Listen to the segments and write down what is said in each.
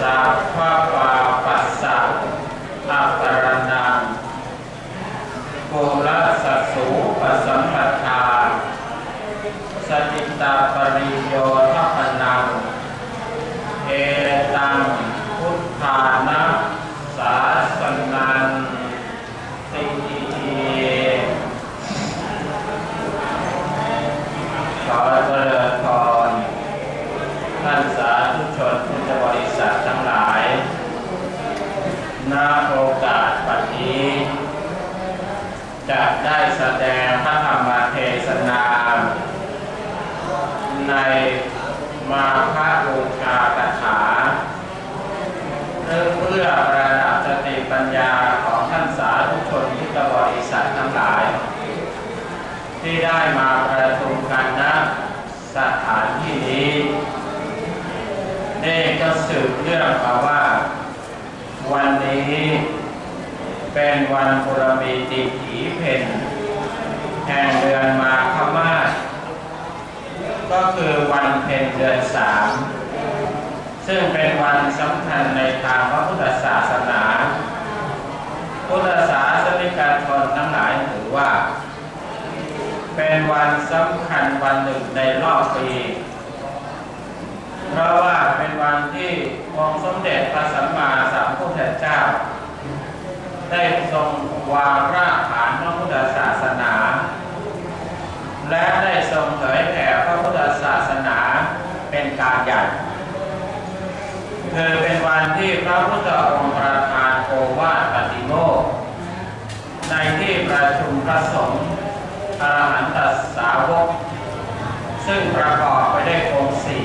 สัพพะปาปัสสะอัตรนังโกลสัสสุปสัมปทาสติตา ได้แสดงพระธรรมเทศนา ในมาพระบูชาตถาเพื่อเพื่อประดับสติปัญญาของท่านสาธุชนพุทธบริษัททั้งหลาย ที่ได้มาประชุมกันณสถานที่นี้นี่ก็สืบเรื่องมาว่า วันนี้เป็นวันบุรมีติถีเพน แห่งเดือนมาคมาก็คือวันเพ็ญเดือนสามซึ่งเป็นวันสำคัญในทางพระพุทธศาสนา พุทธศาสนิกชนทั้งหลายถือว่า เป็นวันสำคัญวันหนึ่งในรอบปี เพราะว่าเป็นวันที่องค์สมเด็จพระสัมมาสัมพุทธเจ้า ได้ทรงวางรากฐานพระพุทธศาสนา และได้ทรงเผยแผ่พระพุทธศาสนาเป็นการใหญ่ คือเป็นวันที่พระพุทธองค์ประทานโอวาทปฏิโมกในที่ประชุมพระสงฆ์อรหันตสาวก ซึ่งประกอบไปด้วยองค์สี่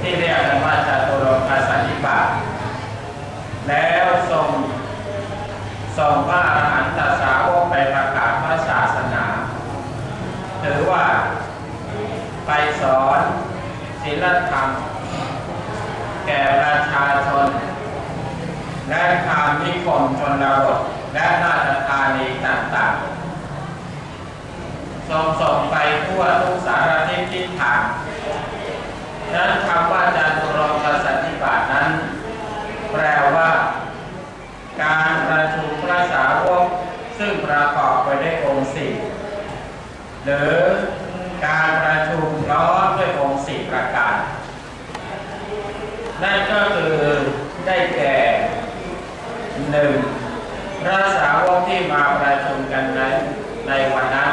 ที่เรียกกันว่าจตุรงคสันนิบาตแล้วทรงส่งพระอรหันตสาวกไปประกาศพระศาสนาถือว่าไปสอนศีลธรรม ก่ประชาชน และทางนิคมชนบทและราชธานีต่างๆส่งส่งไปทั่วทุกสารทิศทิศทางนั้นคำว่าจาตุรงคสันนิบาตนั้น แปลว่า การประชุมพระสาวกซึ่งประกอบไปด้วยองค์สี่หรือการประชุมล้อมด้วยองค์สี่ประการ นั่นก็คือได้แก่หนึ่งพระสาวกที่มาประชุมกันนั้นในวันนั้น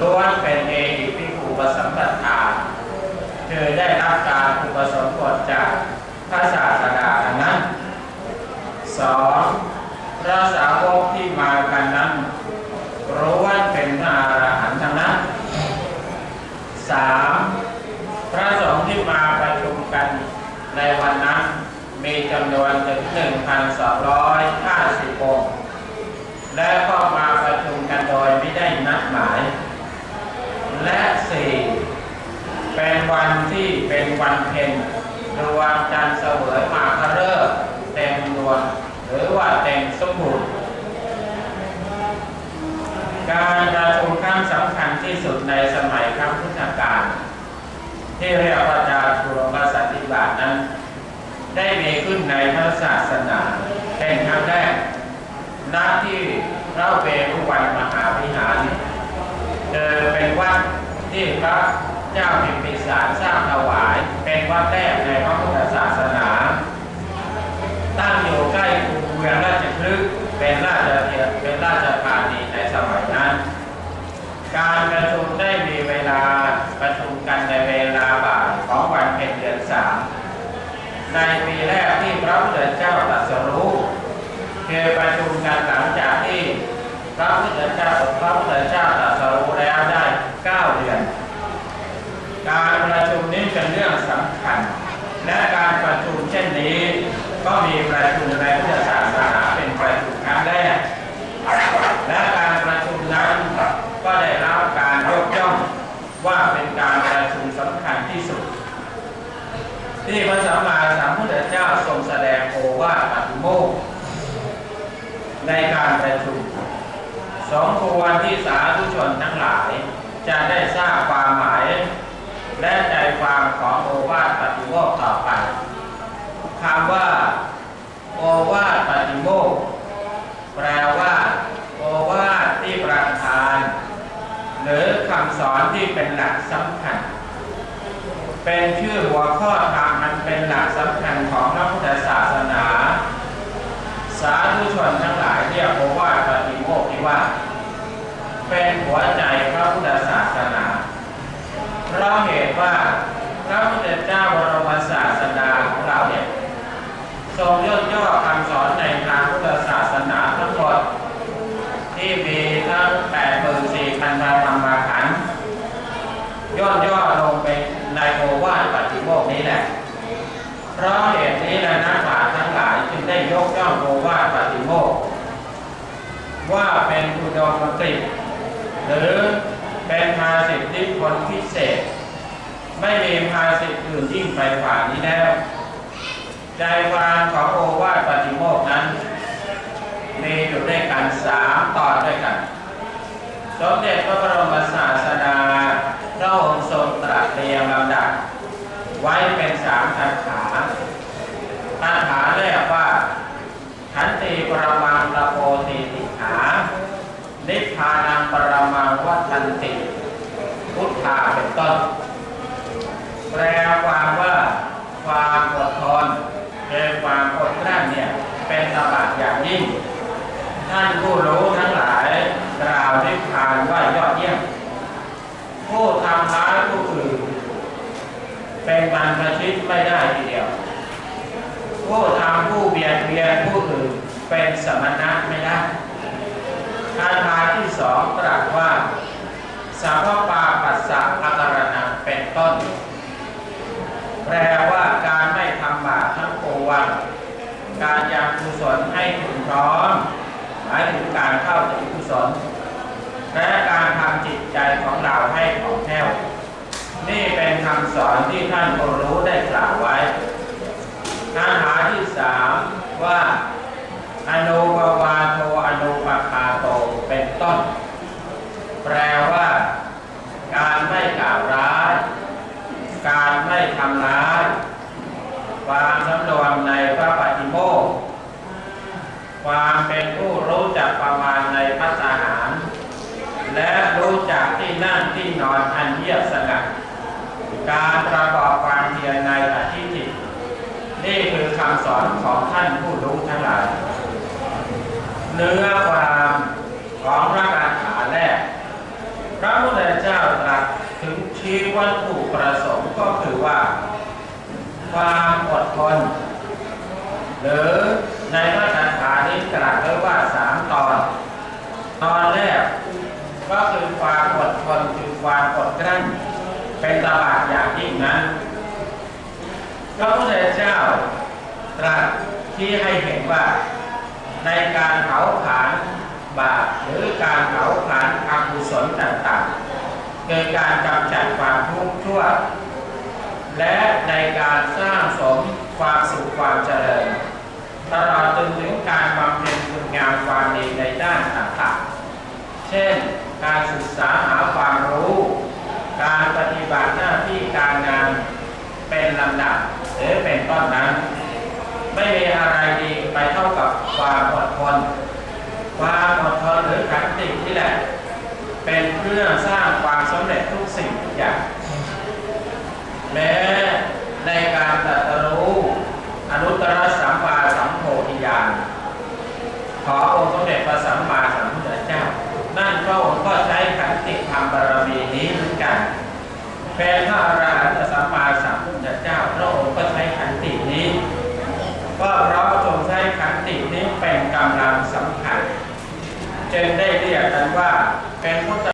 ล้วนเป็นเอหิภิกขุปสัมปทาคือได้รับการอุปสมบทจากพระศาสดานั้นสองพระสาวกที่มากันนั้นรู้ว่าเป็นพระอรหันต์ทั้งนั้นสามพระสงฆ์ที่มาประชุมกัน ในวันนั้นมี จำนวนถึง 1,250 องค์ และก็มาประชุมกันโดยไม่ได้นัดหมาย และสี่เป็นวันที่เป็นวันเพ็ญดวงจันทร์เสวยมาคฤกษ์เต็มดวงหรือว่าเต็มสมบูรณ์การประชุมครั้งสำคัญที่สุดในสมัยครั้งพุทธกาลที่เรียกว่าจาตุรงคสันติบาตนั้น ได้มีขึ้นในพระศาสนาเป็นครั้งแรกณที่พระเวรุวันมหาวิหารเจอเป็นวัดที่พระเจ้าพิมพิสารสร้างถวาย เป็นวัดแรกในพระพุทธศาสนา ตั้งอยู่ใกล้กรุงเมืองราชพฤกษ์เป็นราชเทียเป็นราชธานีในสมัยนั้น การประชุมได้มีเวลาประชุมกันในเวลาบ่ายของวันเพ็ญเดือนสาม ในปีแรกที่พระพุทธเจ้าตรัสรู้คือประชุมกันหลังจากที่พระพุทธเจ้าพระพุทธเจ้าตรัสรู้แล้วได้เก้าเดือน การประชุมนี้เป็นเรื่องสำคัญ และการประชุมเช่นนี้ ก็มีประชุมในพุทธศาสนาเป็นประชุมครั้งแรก และการประชุมนั้นก็ได้รับการยกย่องว่าเป็นการประชุมสำคัญที่สุด ที่พระสัมมาสัมพุทธเจ้าทรงแสดงโอวาทปฏิโมกในการประชุมสองควรที่สาธุชนทั้งหลาย จะได้ทราบความหมาย และใจความของโอวาทปฏิโมกต่อไปคำว่า โอวาทปฏิโมกข์แปลว่า โอวาทที่ประทาน หรือคำสอนที่เป็นหลักสำคัญ เป็นชื่อหัวข้อธรรมมันเป็นหลักสำคัญของพระพุทธศาสนา สาธุชนทั้งหลายเรียกโอวาปฏิโมกข์นี่ว่า เป็นหัวใจพระพุทธศาสนาเพราะเหตุว่าพระพุทธเจ้าบรมศาสดาของเราเนี่ยทรงย่นย่อคำสอนในทางพุทธศาสนาทั้งหมดที่มี ราะเหตุนี้นะนักปราชญ์ทั้งหลายจึงได้ยกย่องโอวาทปฏิโมกข์ว่า ป็นอุดมติหรือเป็นภาสิทธิผลพิเศษ ไม่มีภาสิทธิอื่นยิ่งไปกว่านี้แล้วใจความของโอวาทปฏิโมกนั้น มีอยู่ด้วยกันสามตอนด้วยกัน สมเด็จพระบรมศาสดาพระองค์ทรงตรัสเรียงลำดับไว้เป็นสามคาถาคาถาแรกว่าขันติปรมังละโพติติขานิพพานังปรมังวัฏันติ พุทธาเป็นต้น แปลความว่าความอดทนคือความอดกลั้นเนี่ยเป็นตบะ อย่างยิ่ง ท่านผู้รู้ทั้งหลายกล่าวนิพพานว่ายอดเยี่ยม ผู้ทำร้ายผู้อื่นเป็นบรรพชิตไม่ได้ทีเดียว ผู้ทำผู้เบียดเบียนผู้อื่นเป็นสมณะไม่ได้คาถาที่สองตรัสว่า สัพพปาปัสสะอาการณะเป็นต้น แปลว่าการไม่ทำบาปทั้งปวง การยังกุศลให้ถึงพร้อมหมายถึงการเข้าถึงกุศลและการทำจิตใจของเราให้ของแท้วนี่เป็นคำสอนที่ท่านผู้รู้ได้กล่าวไว้คาถาที่สามว่าอนุปวาโทอนุปคาโตเป็นต้น แปลว่า การไม่กล่าวร้าย การไม่ทำร้ายความสำรวมในพระป โมกข์ความเป็นผู้รู้จักประมาณในพัฒหาร และรู้จักที่นั่งที่นอนอันเยียบสงัดการประกอบความเพียรในอธิจิตนี่คือคำสอนของท่านผู้รู้ทั้งหลาย เนื้อความของพระคาถาแรก พระพุทธเจ้าตรัสถึงชี้วัตถุประสงค์ก็คือว่า ความอดทน หรือในพระคาถานี้ตรัสไว้ว่าสามตอน ตอนแรกก็คือความอดทนคือความอดกลั้นเป็นตบะอย่างยิ่งนั้นพระพุทธเจ้าตรัสที่ให้เห็นว่าในการเผาผลาญบาปหรือการเผาผลาญอกุศลต่างๆเกิดการกำจัดความทุกข์ชั่ว และในการสร้างสมความสุขความเจริญ ตลอดจนถึงการบำเพ็ญคุณงามความดีในด้านต่างๆ เช่น การศึกษาหาความรู้ การปฏิบัติหน้าที่การงานเป็นลำดับหรือเป็นต้นนั้น ไม่มีอะไรดีไปเท่ากับความอดทนความอดทนหรือขันตินี่แหละ เป็นเครื่องสร้างความสำเร็จทุกสิ่งทุกอย่างแม้ในการตรัสรู้อนุตตรสัมมาสัมโพธิญาณขอองค์ สมเด็จพระสัมมาสัมพุทธเจ้า นั่นพระองค์ก็ใช้ขันติธรรมบารมีนี้เหมือนกันเป็นพระอรหันตสัมมาสัมพุทธเจ้าพระองค์ก็ใช้ขันตินี้ก็เพราะทรงใช้ขันตินี้เป็นกำลังสำคัญจึงได้เรียกกันว่าเป็นพุทธ